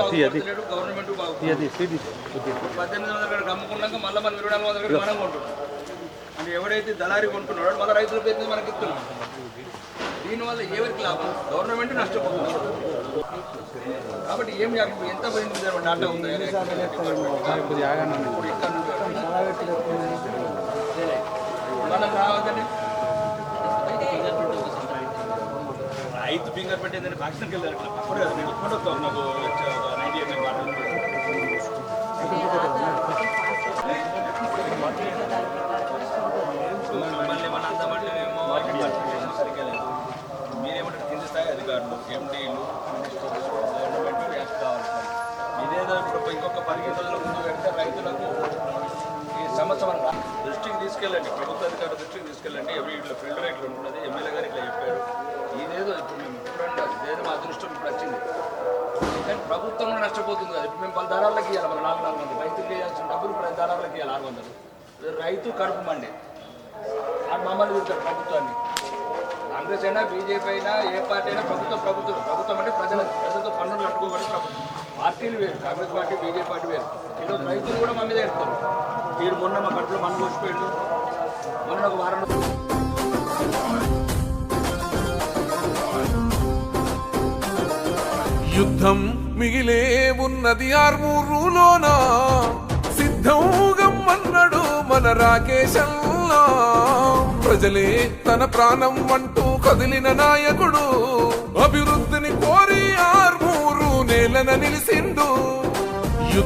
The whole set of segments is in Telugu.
అది, అది. ఇది ఇది పద్దెనిమిది వందల కాడ అమ్ముకున్నాక మళ్ళీ మనం ఇరవై నాలుగు వందల కాడ మనం కొంటున్నాం. అంటే ఎవడైతే దళారి కొంటున్నాడో మళ్ళీ రైతుల పేరు మనకి ఇస్తున్నాం. దీనివల్ల ఎవరికి లాభం? గవర్నమెంట్ నష్టపోతుంది. కాబట్టి ఏం చేయాలి? ఎంత దాని డాటా ఉందా? ఇప్పుడు ఇక్కడ నుండి మనం రావద్దండి రైతు ఫింగర్ పెట్టేదని ఫ్యాక్షన్కి వెళ్ళారు అప్పుడు కదా నేను ఇప్పుడు వస్తాను నాకు నైన్టీ ఎయిట్ మళ్ళీ మన అందామంటే ఏమో సరిగ్గా లేదు మీరేమంటారు కింద స్థాయి అధికారులు ఎండీలు గవర్నమెంట్ కావాలి. ఇదేదో ఇప్పుడు ఇంకొక పదిహేను దృష్టికి తీసుకెళ్ళండి. ప్రభుత్వ అధికార దృష్టికి తీసుకెళ్ళండి. ఎవరి ఇట్లా ఫీల్డ్ రేట్లు ఉన్నది ఎమ్మెల్యే గారు ఇట్లా చెప్పారు. ఇదేదో ఇప్పుడు మేము ఎప్పుడన్నా ఇదేదో మా అదృష్టం ఇప్పుడు వచ్చింది. కానీ ప్రభుత్వం నష్టపోతుంది కదా. ఇప్పుడు మేము పలు దారాలకు ఇవ్వాలి మన నాలుగు నాలుగు వందలు. రైతులు వేయాల్సిన డబ్బులు ఇప్పుడు దారాలకు ఇవ్వాలి ఆరు వందలు. రైతు కడుపు మండి. ఆ మమ్మల్ని తిరుగుతారు ప్రభుత్వాన్ని. కాంగ్రెస్ అయినా బీజేపీ అయినా ఏ పార్టీ అయినా ప్రభుత్వం ప్రభుత్వం. ప్రభుత్వం అంటే ప్రజలకు ప్రజలతో పన్నులు కట్టుకోబడి ప్రభుత్వం. పార్టీలు వేరు కాంగ్రెస్ పార్టీ బీజేపీ పార్టీ వేరు. ఈరోజు రైతులు కూడా మా మీద ఎడతారు మీరు మొన్న మా కట్లు మన కోసిపోయాడు మొన్న ఒక వారం యుద్ధం మిగిలే ఉన్నది ఆర్మూరులోనా? సిద్ధంగమ్మన్నాడు మన రాకేశల్లా? ప్రజలే తన ప్రాణం అంటూ కదిలిన నాయకుడు.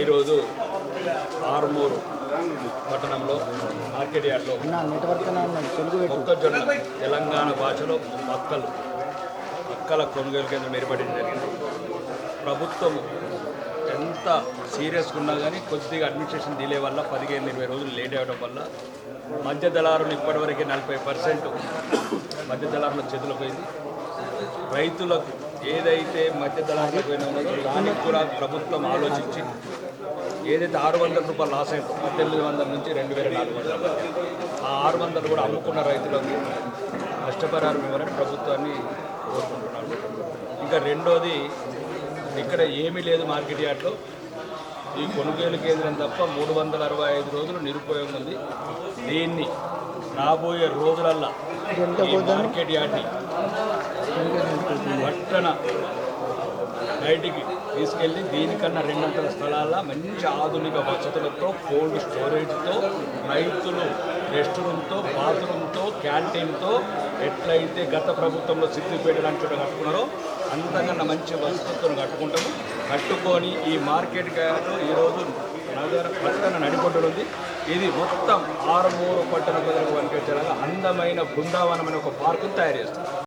ఈరోజు ఆరుమూరు పట్టణంలో మార్కెట్ యార్డ్లో మొక్కజొన్న తెలంగాణ భాషలో మక్కలు మక్కల కొనుగోలు కేంద్రం ఏర్పడడం జరిగింది. ప్రభుత్వం ఎంత సీరియస్గా ఉన్నా కానీ కొద్దిగా అడ్మినిస్ట్రేషన్ డిలే వల్ల పదిహేను ఇరవై రోజులు లేట్ అవ్వడం వల్ల మధ్య దళారులు ఇప్పటివరకు నలభై పర్సెంట్ మధ్య దళారుల చేతిలో పోయింది. రైతులకు ఏదైతే మధ్య దళారులకు పోయినా దానికి కూడా ప్రభుత్వం ఆలోచించి ఏదైతే ఆరు వందల రూపాయలు లాస్ అయిందో పద్దెనిమిది వందల నుంచి రెండు వేల నాలుగు వందల ఆ ఆరు వందలు కూడా అమ్ముకున్న రైతులకు నష్టపరిహారం ఇవ్వాలని ప్రభుత్వాన్ని కోరుకుంటున్నాను. ఇంకా రెండోది ఇక్కడ ఏమీ లేదు మార్కెట్ యార్డ్లో. ఈ కొనుగోలు కేంద్రం తప్ప మూడు వందల అరవై ఐదు రోజులు నిరుపయోగం ఉంది. దీన్ని రాబోయే రోజులల్లా ఈ మార్కెట్ యార్డ్ని పట్టణ బయటికి తీసుకెళ్ళి దీనికన్నా రెండంతల స్థలాల మంచి ఆధునిక వసతులతో కోల్డ్ స్టోరేజ్తో రైతులు రెస్ట్ రూమ్తో బాత్రూమ్తో క్యాంటీన్తో ఎట్లయితే గత ప్రభుత్వంలో సిద్ధిపేట లాంటి కట్టుకున్నారో అంతకన్నా మంచి వసతులతో కట్టుకుంటాము. కట్టుకొని ఈ మార్కెట్ గారు ఈరోజు నగర పట్టణ నడిపొడ్డులు ఉంది ఇది మొత్తం ఆరుమూరు పట్టణ ప్రజలకు అందమైన బృందావనం అనే ఒక పార్కును తయారు చేస్తుంది.